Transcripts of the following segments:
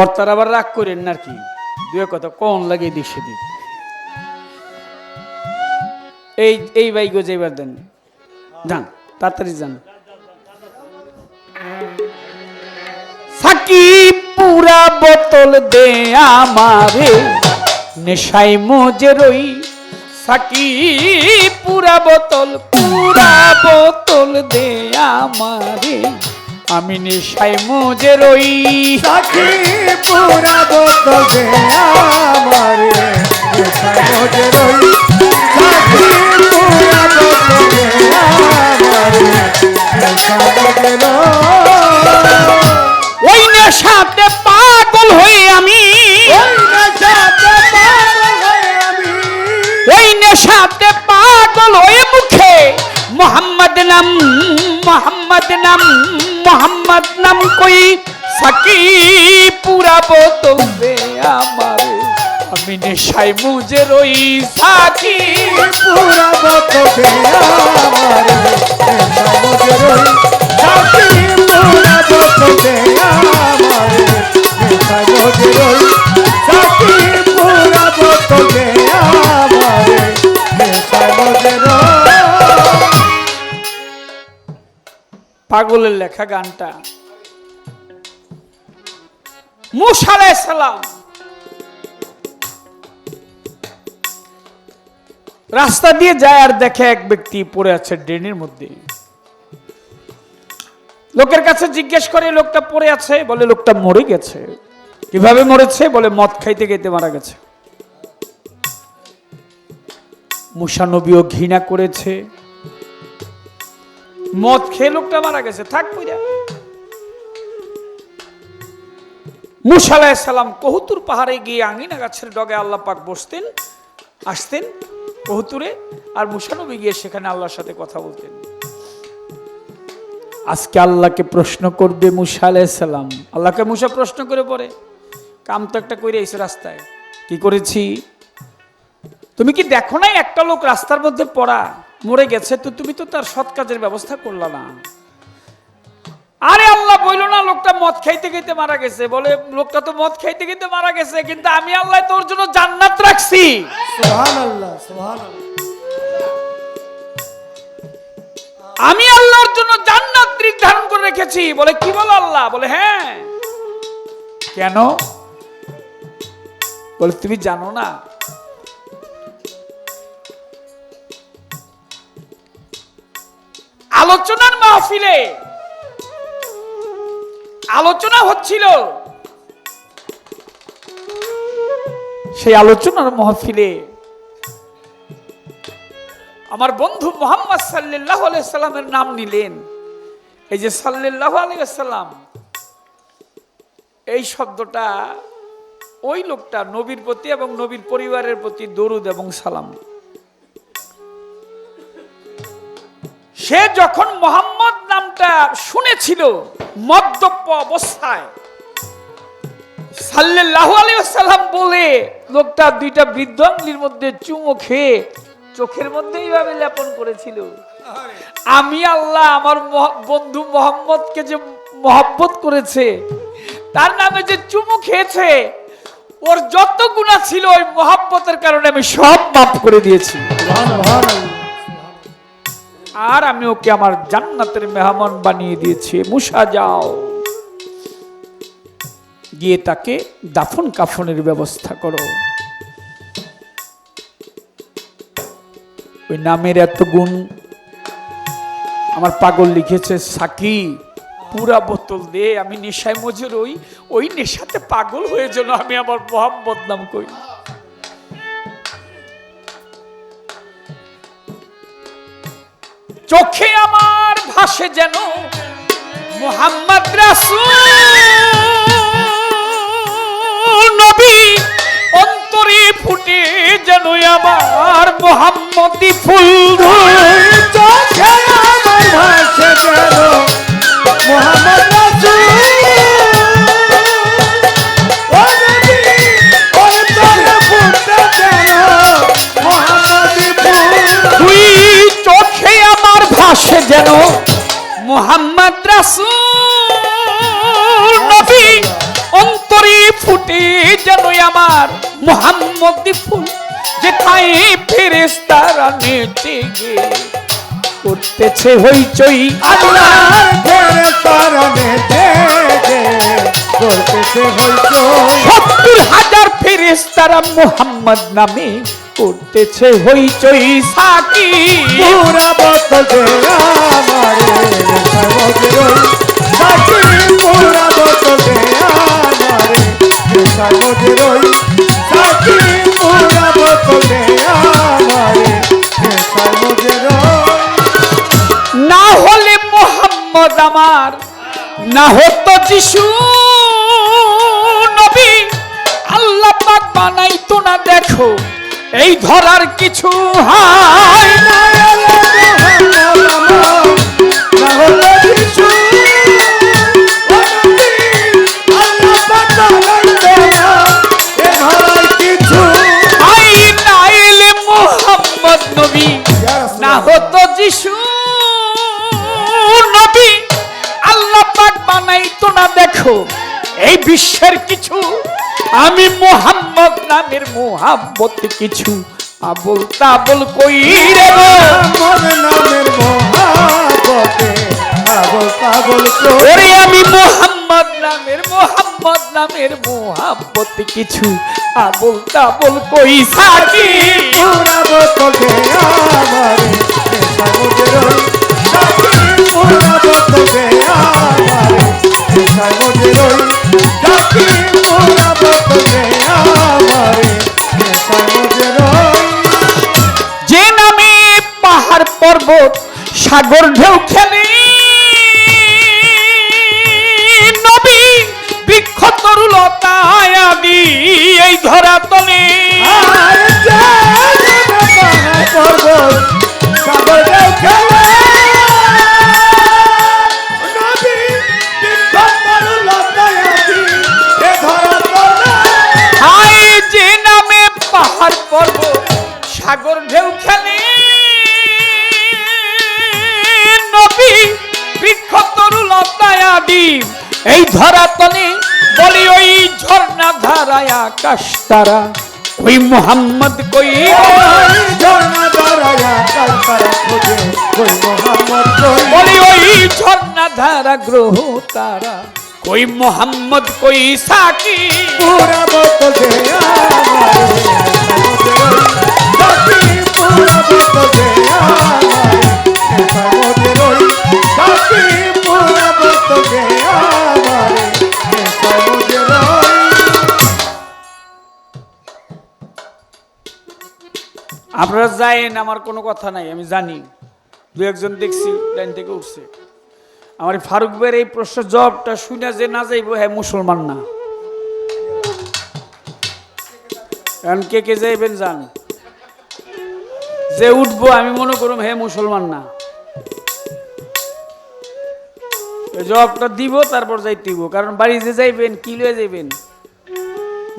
কর্তার আবার রাগ করেন না কি দুয়ে কথা কোন লাগে দিক সেদিক? এই এই ভাই গোজে এবার দেন। যান, তাড়াতাড়ি যান। সাকি পুরা বোতল দে আমারে নেশাই মজে রই। সাকি পুরা বোতল পুরা বোতল দে আমারে আমি নেশাই মজে রই। সাথী পুরা দে আমারে মজে রই। সাথী আমারে নেশায় মজে রই। ওই নেশাতে পাগল হয়ে আমি। ওই নেশাতে পাগল আমি। ওই নেশাতে পাগল হয়ে মুখে মোহাম্মদ নাম মোহাম্মদ নাম মোহাম্মদ নাম কই? সাকি পুরা বোতল দে আমারে। আমি নেশায় মুজে রই, সাকি পুরা বোতল দে আমারে। নেশায় মজে রই সাথী পুরা বোতল দে আমারে। নেশায় মজে রই পাগলের লেখা গানটা। রাস্তা দিয়ে যায় আর দেখে এক ব্যক্তি পড়ে আছে ড্রেনের মধ্যে। লোকের কাছে জিজ্ঞেস করে লোকটা পড়ে আছে? বলে, লোকটা মরে গেছে। কীভাবে মরেছে? বলে, মদ খাইতে খাইতে মারা গেছে। মুসা নবীও ঘৃণা করেছে। মদ খেয়ে লোকটা মারা গেছে, থাক পুজা মুসা সালাম কহুতুর পাহাড়ে গিয়ে আঙিনা গাছের ডগে আল্লাহ পাক বসতেন, আসতেন কহুতুরে, আর মুসানবী গিয়ে সেখানে আল্লাহর সাথে কথা বলতেন। আজকে আল্লাহকে প্রশ্ন করবে মুসা সালাম। আল্লাহকে মুসা প্রশ্ন করে পরে কাম তো একটা করে এসে রাস্তায়। কি করেছি? তুমি কি দেখো নাই একটা লোক রাস্তার মধ্যে পড়া? মরে গেছে তো তুমি তো তার সৎ কাজের ব্যবস্থা করলা না। আরে আল্লাহ বইল না লোকটা মদ খাইতে খাইতে মারা গেছে। বলে লোকটা তো মদ খাইতে খাইতে মারা গেছে কিন্তু আমি আল্লাহ তোর জন্য জান্নাত রাখছি। আমি আল্লাহর জন্য জান্নাত নির্ধারণ করে রেখেছি। বলে কি বলো আল্লাহ? বলে হ্যাঁ। কেন? বলে তুমি জানো না আলোচনার মাহফিলে আলোচনা হচ্ছিল। সেই আলোচনার মাহফিলে আমার বন্ধু মোহাম্মদ সাল্লাহ সাল্লামের নাম নিলেন। এই যে সাল্লাহ আলাইসাল্লাম এই শব্দটা ওই লোকটা নবীর প্রতি এবং নবীর পরিবারের প্রতি দরুদ এবং সালাম। সে যখন মোহাম্মদ নামটা শুনেছিল মদ্যপ অবস্থায়, সাল্লাল্লাহু আলাইহি সাল্লাম বলে, লোকটা দুইটা বৃদ্ধ আঙ্গুলির মধ্যে চুমো খেয়ে চোখের মধ্যে এইভাবে লেপন করেছিল। আমি আল্লাহ আমার বন্ধু মোহাম্মদকে যে মহব্বত করেছে, তার নামে যে চুমু খেয়েছে, ওর যত গুণা ছিল ওই মহাব্বতের কারণে আমি সব মাফ করে দিয়েছি। আর আমি ওকে আমার জান্নাতের মেহমান বানিয়ে দিয়েছি। মুসা যাও। গিয়ে তাকে দাফন কাফনের ব্যবস্থা করো। ওই নামের এত গুণ। আমার পাগল লিখেছে, সাকি, পুরা বোতল দে, আমি নেশায় মজুর ওই ওই নেশাতে পাগল হয়ে যেন আমি আমার মোহাম্মদ নাম করি চোখে আমার ভাসে যেন মোহাম্মদ নবী অন্তরে ফুটে যেন আমার মোহাম্মদি ফুল চোখে আমার ভাসে যেন মোহাম্মদ যেন মোহাম্মদ রাসূল নবী আমার মোহাম্মদ ফুল, যেথায় ফেরেস্তারা নেচে করতেছে হইচই আল্লাহ ফেরে তারনে দে দে করতেছে হইতো সত্তর হাজার ফেরেস্তারা মোহাম্মদ নামে করতেছে হইচই সাকি পুরা বোতল আমারে না হতো যিশু নবী। আল্লাহ পাক বানাইতো না, দেখো, এই ধরার কিছু হয় আই না। এলে মোহাম্মদ নবী না হতো যিশু পাক বানাইতো না দেখো এই বিশ্বের কিছু। আমি মোহাম্মদ নামের মোহাম্মত কিছু আবল তাবল কই রে গো। ওরে আমি মোহাম্মদ নামের মোহাম্মদ নামের মোহাম্মত কিছু আবল তাবল কই সাকি? যে নামে পাহাড় পর্বত সাগর ঢেউ খেলে আদি এই ধরাতলে বলি ওই ঝর্ণা ধারায় আকাশ তারা। ওই মোহাম্মদ কই? বলি ওই ঝর্ণা ধারা গ্রহ তারা। কই মোহাম্মদ কই সাকি? পুরা বোতল যায়েন আমার কোনো কথা নাই, আমি জানি। দু একজন দেখছি লাইন থেকে উঠছে। আমার ফারুক ভাইয়ের এই প্রশ্নের জবটা শুনে যে না যাইব হ্যাঁ মুসলমান না। কে কে যাইবেন যান যে উঠবো, আমি মনে করুম হে মুসলমান না। জবটা দিব, তারপর যাইতে দিব কারণ বাড়ি যে যাইবেন, কি লয়ে যাইবেন?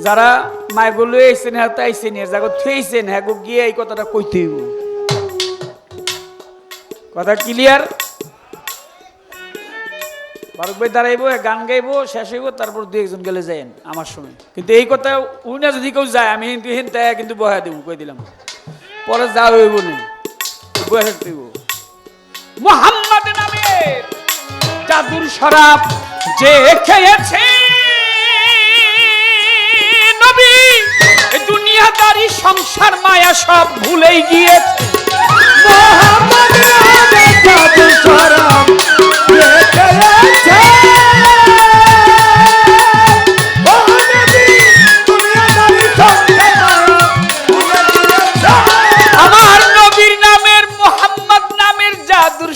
যারা মাইগুলো আইসেন হ্যাঁ তাই আইসেন, এর জায়গা থুয়েছেন হ্যাঁ গো, গিয়ে এই কথাটা কইতে কথা ক্লিয়ার ফারুক ভাই দাঁড়াইবো গান গাইবো, শেষ হইব, তারপর দু একজন গেলে যাইন আমার সময়। কিন্তু এই কথা উনি যদি কেউ যায়, আমি কিন্তু হেন কিন্তু বহা দেবো, কই দিলাম। পরে যা হইব না বয়ে থাকতে হইব মোহাম্মদ জাদুর যে খেয়েছে। দুনিয়াদারি সংসার মায়া সব ভুলেই গিয়েছে। মোহাম্মদ জাদু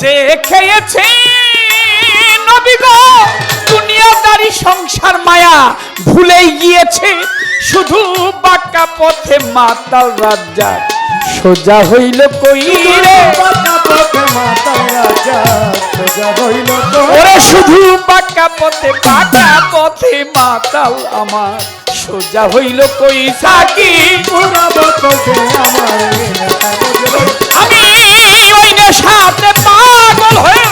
যে খেয়েছে নবী গো দুনিয়াদারি সংসার মায়া ভুলেই গিয়েছে। শুধু বাঁকা পথে মাতাল রাজ্জাক সোজা হইল কই রে? রাজা ওরে শুধু বাঁকা পথে বাঁকা পথে মাতাল আমার সোজা হইল কই সাকি? আমার আমি ওই নেশাতে পাগল হয়ে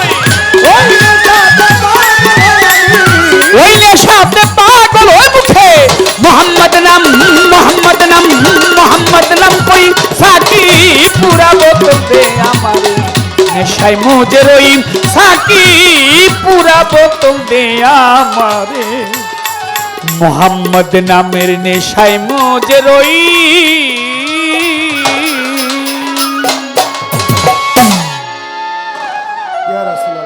ওই নেশাতে নাম, মোহাম্মদ নাম মোহাম্মদ নাম কই? সাকি পুরা বলতে আমার। নেশায় মজে রই সাকি পুরা বোতল দে আমারে। মোহাম্মদ নামের নেশায় মজে রই